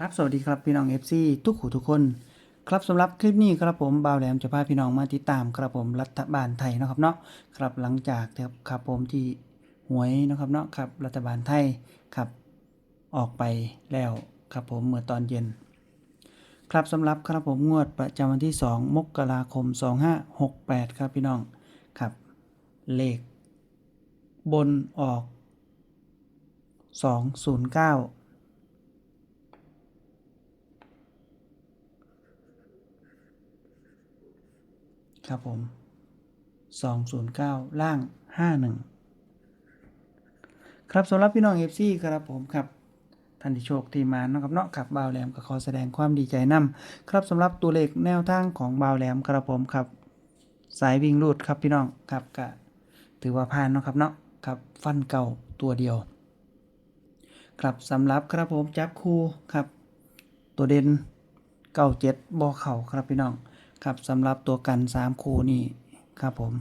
ครับสวัสดีครับพี่น้อง FC ทุกหูทุกคน ครับสำหรับคลิปนี้ครับผมบ่าวแหลมจะพาพี่น้องมาติดตามครับผมรัฐบาลไทยนะครับเนาะครับหลังจากครับผมที่หวยนะครับเนาะครับรัฐบาลไทยครับออกไปแล้วครับผมเมื่อตอนเย็น ครับสำหรับครับผมงวดประจำวันที่ 2 มกราคม 2568 ครับพี่น้องครับเลขบนออก 209 ครับผม 209 ล่าง 51 ครับสำหรับพี่น้อง FC ครับผมครับท่านที่โชคที่มานาะครับเนาะครับบ่าวแหลมก็ขอแสดงความดีใจนํครับสำหรับตัวเลขแนวทางของบ่าวแหลมครับผมครับ สายวิ่งรูดครับพี่น้องครับก็ถือว่าผ่านเนาะครับเนาะครับฟันเก่าตัวเดียว ครับสำหรับครับผมจับคู่ครับ ตัวเด่นเก้าเจ็ดบอเข่าครับพี่น้อง ครับสำหรับตัวกัน 3 คู่นี่ครับผม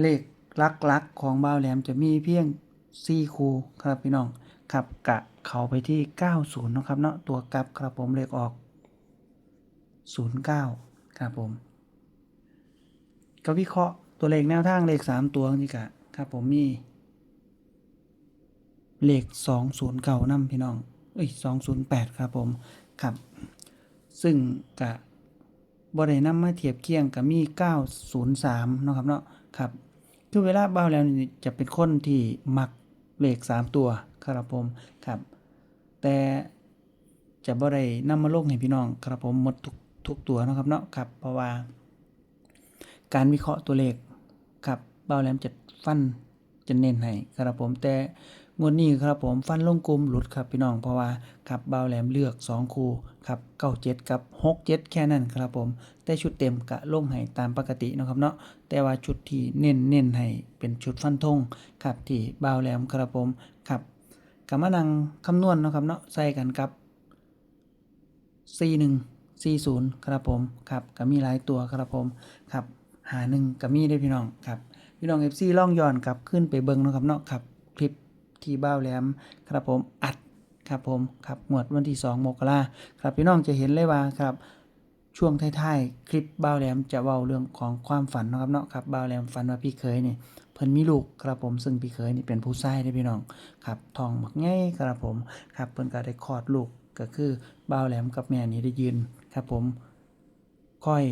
เลขลักลักๆของบ้าวแหลมจะมีเพียง 4 คู่ครับพี่น้องครับกะเขาไปที่ 90นะครับเนาะตัวกลับครับผมเลขออก 09 ครับผมก็วิเคราะห์ตัวเลขแนวทางเลข 3 ตัวนี่กะครับผมมี เลข 209นำพี่น้องเอ้ย208 ครับผมครับ ซึ่งกะ บ่ได้นำมาเทียบเคียงกับมี 903 เนาะครับเนาะครับคือเวลาเบ้าแล้วนี่จะเป็นคนที่มักเลข 3 ตัวครับผมครับ แต่จะบ่ได้นำมาลงให้พี่น้องครับผมหมดทุกทุกตัวเนาะครับเนาะครับ เพราะว่า การวิเคราะห์ตัวเลขครับเบ้าแหลมจะฟันจะเน้นให้ครับผมแต่ งวดนี้ครับผมฟันลงกลมหลุดครับพี่น้องเพราะว่าครับเบาแหลมเลือก 2 คู่ครับ97กับ67แค่นั้นครับผม แต่ชุดเต็มกะลงให้ตามปกตินะครับเนาะแต่ว่าชุดที่เน้นเน้นให้เป็นชุดฟันธงครับที่เบาแหลมครับผมครับก็มานังคำนวณเนะครับเนาะใส่กันกับ41 40ครับผมครับก็มีหลายตัวครับผมครับหาหนึ่งก็มีได้พี่น้องครับพี่น้อง FC ล่องย้อนกลับขึ้นไปเบิงนะครับเนาะครับคลิป ที่บ้าวแหลมครับผมอัดครับผมครับหมวดวันที่ 2 มกราครับพี่น้องจะเห็นเลยว่าครับช่วงท้ายๆ คลิปบ้าวแหลมจะเว้าเรื่องของความฝันนะครับเนาะครับบ้าวแหลมฝันว่าพี่เคยเนี่ยเพิ่นมีลูกครับผมซึ่งพี่เคยนี่เป็นผู้ชายได้พี่น้องครับทองบักใหญ่ครับผมครับเพิ่นก็ได้คลอดลูกก็คือบ้าวแหลมกับแม่นี่ได้ยืนครับผมค่อย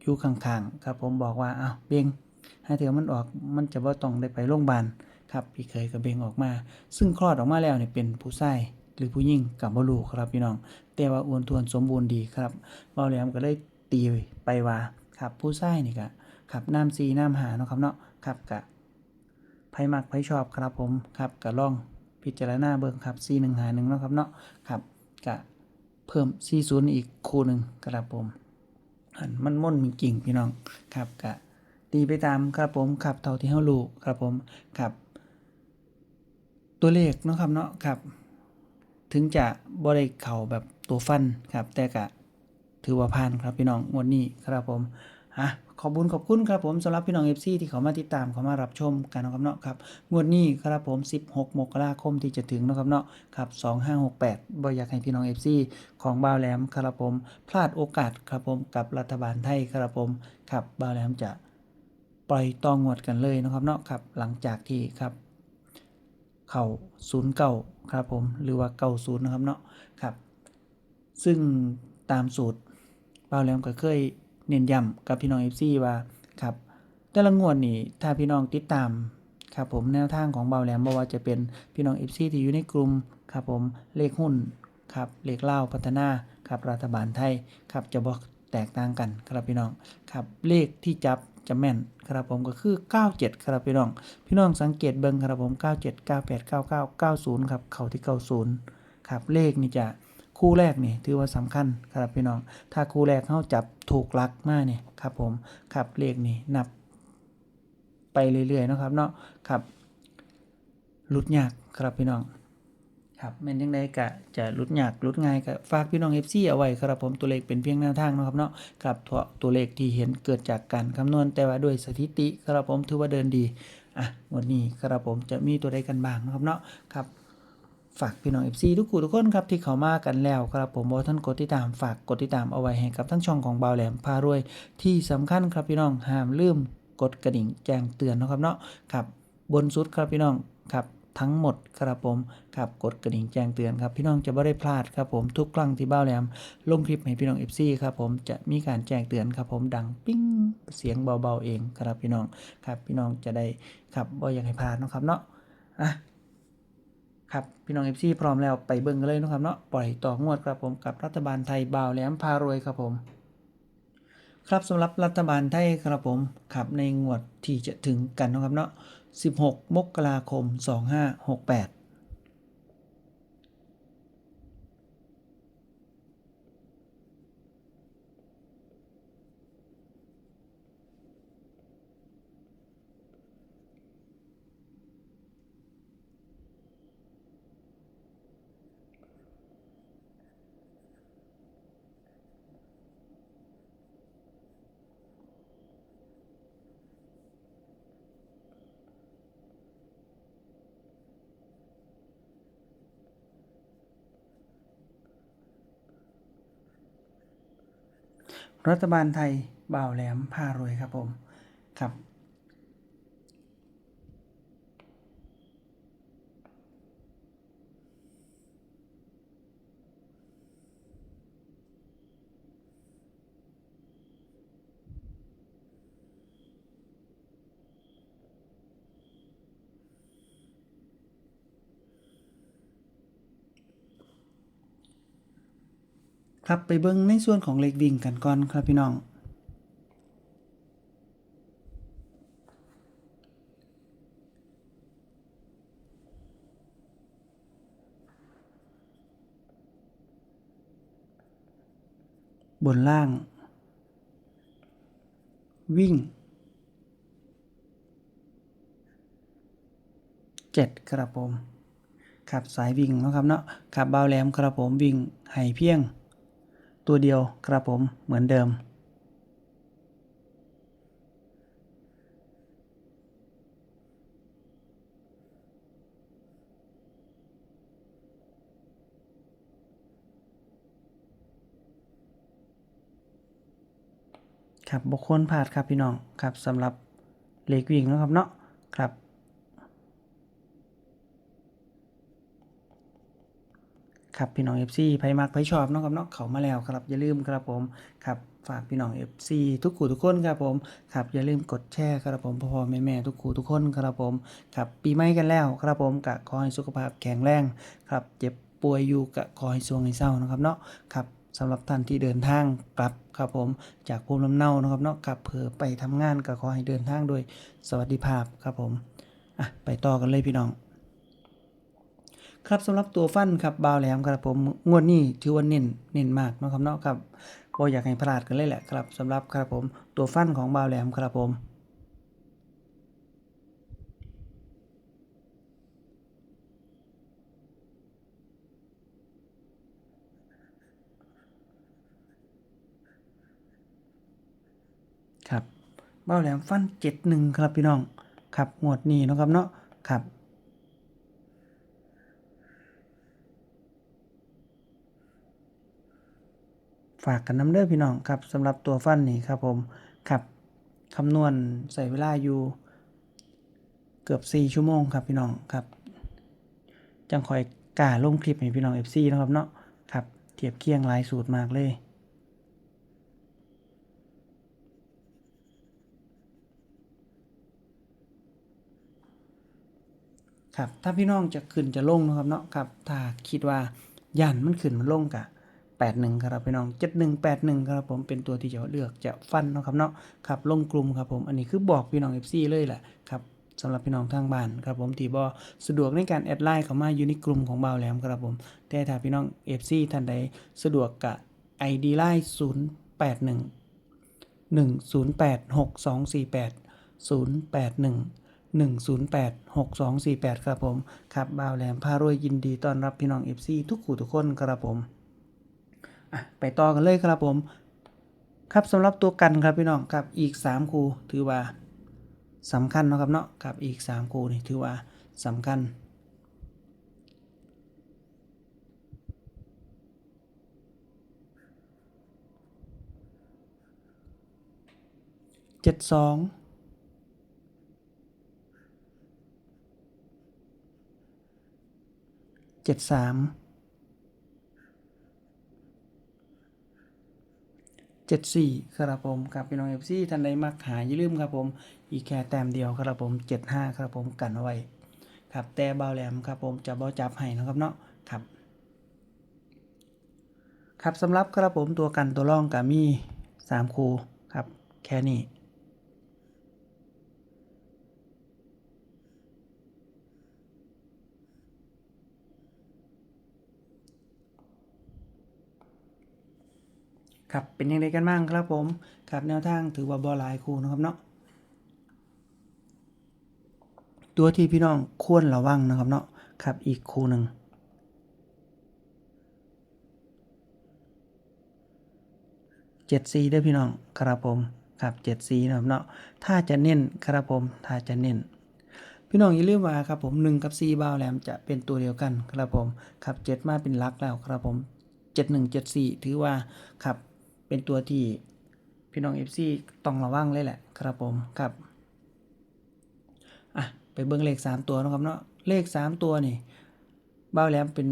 อยู่ข้างๆครับผมบอกว่าอ้าวเบงถ้าเถือมันออกมันจะบ่าต้องได้ไปโรงพยาบาล ครับพี่เคยกับเบงออกมา ซึ่งคลอดออกมาแล้วเนี่ยเป็นผู้ชายหรือผู้หญิงกับบ่รู้ครับพี่น้อง แต่ว่าอ้วนทวนสมบูรณ์ดีครับเบาแหลมก็เลยตีไปว่าครับผู้ชายนี่ก็ครับน้ำซีน้ำหาเนาะครับเนาะครับกะไผมักไผชอบครับผมครับกะลองพิจารณาเบิ่งครับซีหนึ่งหาหนึ่งเนาะครับเนาะครับกะเพิ่มซีศูนย์อีกคู่หนึ่งครับผมอันมันม่นมีกิ่งพี่น้องครับกะตีไปตามครับผมครับเท่าที่เฮารู้ครับผมครับ ตัวเลขเนาะครับเนาะครับ ถึงจะบ่ได้เข้าแบบตัวฟันครับ แต่ก็ถือว่าผ่านครับพี่น้องงวดนี้ครับผมอะขอบคุณขอบคุณครับผมสำหรับพี่น้อง FC ที่เขามาติดตามเขามารับชมกันนะครับเนาะครับงวดนี้ครับผม 16 มกราคมที่จะถึงเนาะครับเนาะครับ2568บ่อยากให้พี่น้อง FC ของบ่าวแหลมครับผม พลาดโอกาสครับผมกับรัฐบาลไทยครับผมครับบ่าวแหลมจะปล่อยต่องวดกันเลยนะครับเนาะครับหลังจากที่ครับ เข่าศูนย์เก่าครับผมหรือว่าเก่าศูนย์นะครับเนาะครับ ซึ่งตามสูตรเบาแหลมก็เคยเน้นย้ำกับพี่น้อง FC ว่าครับแต่ละงวดนี่ถ้าพี่น้องติดตามครับผมแนวทางของเบาแหลมบ่ว่าจะเป็นพี่น้อง FC ที่อยู่ในกลุ่มครับผมเลขหุ้นครับเลขเล่าพัฒนาครับรัฐบาลไทยครับจะบอกแตกต่างกันครับพี่น้องครับเลขที่จับ จะแม่นครับผมก็คือ 97 ครับพี่น้อง พี่น้องสังเกตเบิ่งครับผม 97 98 99 90 ครับ เข้าที่ 90 ครับ เลขนี่จะคู่แรกนี่ถือว่าสำคัญครับพี่น้อง ถ้าคู่แรกเขาจับถูกลักมากเนี่ยครับผมครับเลขนี่นับ ไปเรื่อยๆนะครับเนาะครับหลุดยากครับพี่น้อง ครับแม่นยังไงกะจะลุดยากลุดง่ายก็ฝากพี่น้อง FC เอาไว้ครับผมตัวเลขเป็นเพียงแนวทางนะครับเนาะครับตัวตัวเลขที่เห็นเกิดจากการคำนวณแต่ว่าด้วยสถิติครับผมถือว่าเดินดีอะวันนี้ครับผมจะมีตัวใดกันบ้างนะครับเนาะครับฝากพี่น้อง FC ทุกคู่ทุกคนครับที่เขามากันแล้วครับผมบ่ท่านกดติดตามฝากกดติดตามเอาไว้ให้กับทั้งช่องของบ่าวแหลมพารวย ที่สำคัญครับพี่น้องห้ามลืมกดกระดิ่งแจ้งเตือนนะครับเนาะครับบนสุดครับพี่น้องครับ ทั้งหมดครับผมครับกดกระดิ่งแจ้งเตือนครับพี่น้องจะไม่ได้พลาดครับผมทุกครั้งที่บ่าแหลมลงคลิปให้พี่น้อง FC ครับผมจะมีการแจ้งเตือนครับผมดังปิ้งเสียงเบาๆเองครับพี่น้องครับพี่น้องจะได้ครับบ่อยากให้พลาดนะครับเนาะอะครับพี่น้องเอฟซีพร้อมแล้วไปเบิ่งกันเลยนะครับเนาะปล่อยต่องวดครับผมกับรัฐบาลไทยบ่าวแหลมพารวยครับผม ครับสำหรับรัฐบาลไทยครับผมขับในงวดที่จะถึงกันนะครับเนาะ 16 มกราคม 2568 รัฐบาลไทยบ่าวแหลมพารวยครับผมครับ ครับไปเบิ่งในส่วนของเลขวิ่งกันก่อนครับพี่น้อง บนล่าง วิ่งเจ็ดครับผมครับสายวิ่งนะครับเนาะครับเบาแหลมครับผมวิ่งให้เพียง ตัวเดียวครับผมเหมือนเดิม ครับบุคคลพลาดครับพี่น้องครับสำหรับเลขวิ่งนะครับเนาะครับ ครับพี่น้อง FC ไผมักไผชอบนาะครับเนาะเขามาแล้วครับอย่าลืมครับผมครับฝากพี่น้อง FC ทุกคู่ทุกคนครับผมครับอย่าลืมกดแชร์ครับผมพ่อๆแม่ทุกคู่ทุกคนครับผมครับปีใหม่กันแล้วครับผมกะขอให้สุขภาพแข็งแรงครับเจ็บป่วยอยู่กะขอให้สวงให้เศร้านะครับเนาะครับสำหรับท่านที่เดินทางกลับครับผมจากภูมิลำเนานะครับเนาะกลับเผื่อไปทำงานก็ขอให้เดินทางโดยสวัสดิภาพครับผมอะไปต่อกันเลยพี่น้อง ครับสำหรับตัวฟันครับบาวแหลมครับผมงวดนี้ถือว่าเน้นเน้นมากนะครับเนาะครับบ่อยากให้พลาดกันเลยแหละครับสำหรับครับผมตัวฟันของบาวแหลมครับผมครับบาแหลมฟันเจ็ดหนึ่งครับพี่น้อง ครับงวดนี้นะครับเนาะครับ ฝากกันน้ำเด้อพี่น้องครับสำหรับตัวฟันนี่ครับผมครับคำนวณใส่เวลาอยู่เกือบ 4 ชั่วโมงครับพี่น้องครับ จังคอยกล้าลงคลิปให้พี่น้อง FC นะครับเนาะครับเทียบเคียงหลายสูตรมากเลยครับถ้าพี่น้องจะขึ้นจะลงนะครับเนาะครับถ้าคิดว่าย่านมันขึ้นมันลงกะ 81ครับพี่น้อง 7181 ครับผมเป็นตัวที่จะเลือกจะฟันเนาะครับเนาะครับลงกลุ่มครับผมอันนี้คือบอกพี่น้อง FC เลยแหละครับสำหรับพี่น้องทางบ้านครับผมทีบ่สะดวกในการแอดไลน์เข้ามาอยู่ในกลุ่มของบ่าวแหลมครับผมแต่ถ้าพี่น้อง FC ท่านใดสะดวกกะ ID ไลน์081 108 6248 081 108 6248 ครับผม ครับบ่าวแหลมพารวยยินดีต้อนรับพี่น้อง FC ทุกคู่ทุกคนครับผม ไปต่อกันเลยครับผม ครับสำหรับตัวกันครับพี่น้องกับอีก 3 คู่ถือว่าสำคัญนะครับเนาะกับอีก 3 คู่นี่ถือว่าสำคัญเจ็ดสองเจ็ดสาม เจ็ดสี่ครับผมกับพี่น้องเอฟซีท่านใดมักหาอย่าลืมครับผม อีกแค่แต้มเดียวครับผมเจ็ดห้าครับผมกันไว้ครับแต่เบาแหลมครับผมจะบ่จับให้นะครับเนาะครับ ครับสำหรับครับผมตัวกันตัวร่องกับมีสามคูครับ แค่นี้ ครับเป็นยังไงกันบ้างครับผมครับแนวทางถือว่าบอหลายคู่นะครับเนาะตัวที่พี่น้องควรระวังนะครับเนาะครับอีกคู่หนึ่งเจ็ดซีด้พี่น้องครับผมครับเจ็ดซีนะครับเนาะถ้าจะเน้นครับผมถ้าจะเน้นพี่น้องอย่าลืมว่าครับผมหนึ่งกับ4บาวแหลมจะเป็นตัวเดียวกันครับผมครับเจ็ดมาเป็นลักแล้วครับผมเจ็ดหนึ่งเจ็ดสี่ถือว่าครับ เป็นตัวที่พี่น้องเอฟซีต้องระวังเลยแหละครับผมครับอะไปเบิ้งเลขสามตัวนะครับเนาะเลขสามตัวนี่บ้าแหลมเป็น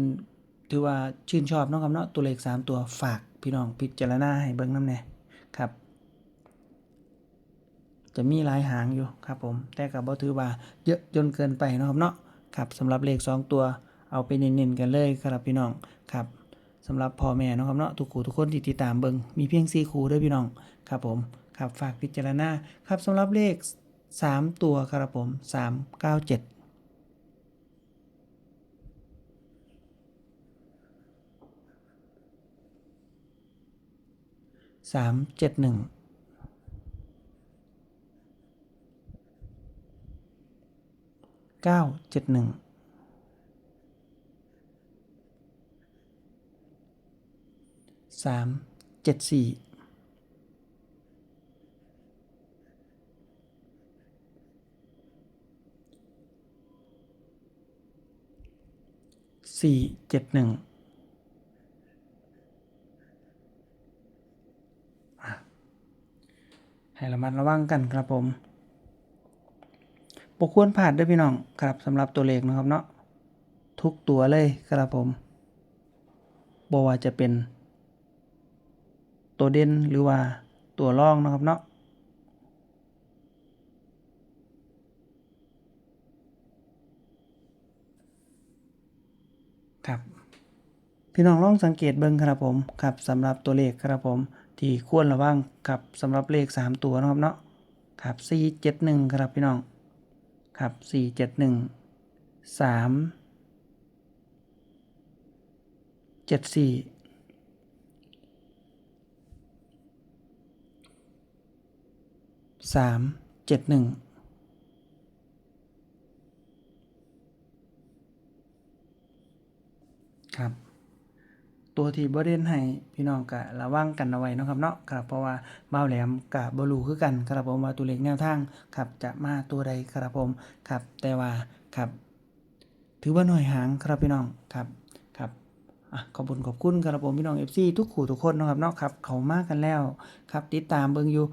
ถือว่าชื่นชอบนะครับเนาะตัวเลขสามตัวฝากพี่น้องพิจารณาให้เบิ้งน้ำแน่ครับ จะมีหลายหางอยู่ครับผมแต่กับบ่ถือว่าเยอะจนเกินไปนะครับเนาะครับสำหรับเลข 2 ตัวเอาไปเน้นๆกันเลยครับพี่น้องครับ สำหรับพ่อแม่นะครับเนาะทุกคู่ทุกคนที่ติดตามเบิงมีเพียง4คู่เด้วยพี่น้องครับผมครับฝากพิจารณาครับสำหรับเลข 3 ตัวครับผม 397 371เก้าเจ็ดหนึ่ง สามเจ็ดสี่สี่เจ็ดหนึ่งให้ระมัดระวังกันครับผมบกควรผ่านด้วยพี่น้องครับสำหรับตัวเลขนะครับเนาะทุกตัวเลยครับผมบว่าจะเป็น ตัวเด่นหรือว่าตัวรองนะครับเนาะครับพี่น้องลองสังเกตเบิ้งครับผมครับสำหรับตัวเลขครับผมที่ควรระวังครับสำหรับเลข 3 ตัวนะครับเนาะครับ471 ครับพี่น้องครับ471 3 74 สามเจ็ดหนึ่งครับ ตัวที่บริเวณให้พี่น้องกะระวังกันเอาไว้นะครับเนาะครับเพราะว่าเบ้าแหลมกะบรูคือกันครับผมว่าตัวเลขแนวทางครับจะมาตัวใดครับผมครับแต่ว่าครับถือว่าหน่อยหางครับพี่น้องครับครับอะขอบคุณขอบคุณครับผมพี่น้อง FC ทุกขู่ทุกคนนะครับเนาะครับเขามากันแล้วครับติดตามเบิ่งอยู่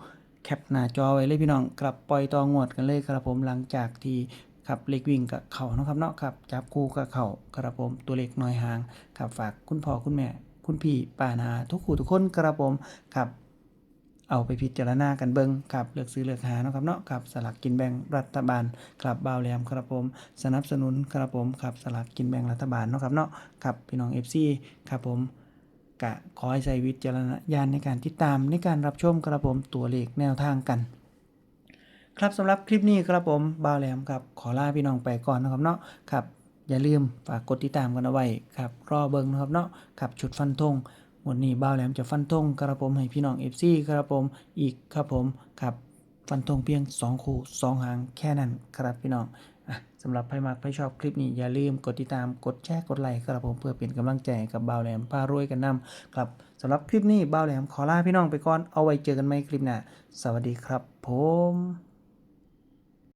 แคปหน้าจอไว้เลยพี่น้องกลับปล่อยตองวดกันเลยครับผมหลังจากที่ครับเลขวิ่งกับเขานะครับเนาะครับจับคู่กับเขาครับผมตัวเลขน้อยหางครับฝากคุณพ่อคุณแม่ คุณพี่ป้านาทุกคู่ทุกคนกระผมครับเอาไปพิจารณากันเบิงครับเลือกซื้อเลือกหานะครับเนาะครับสลากกินแบ่งรัฐบาลครับบ่าวแหลมครับผม สนับสนุนครับผมครับสลากกินแบ่งรัฐบาลนะครับเนาะครับพี่น้อง FC ครับผม กะ ขอให้ใช้วิจารณญาณในการติดตามในการรับชมครับผมตัวเลขแนวทางกัน ครับสำหรับคลิปนี้ครับผมบ่าวแหลมครับ ขอลาพี่น้องไปก่อนนะครับเนาะครับอย่าลืมฝากกดติดตามกันเอาไว้ครับรอเบิ่งนะครับเนาะครับชุดฟันธงวันนี้บ่าวแหลมจะฟันธงกระผมให้พี่น้อง FC กระผมอีกครับผมครับฟันธงเพียง 2 คู่ 2 หางแค่นั้นครับพี่น้อง สำหรับใครมักใครชอบคลิปนี้อย่าลืมกดติดตามกดแชร์กดไลค์ครับผมเพื่อเป็นกำลังใจกับบ่าวแหลมพารวยกันนำครับสำหรับคลิปนี้บ่าวแหลมขอลาพี่น้องไปก่อนเอาไว้เจอกันใหม่คลิปหน้าสวัสดีครับผม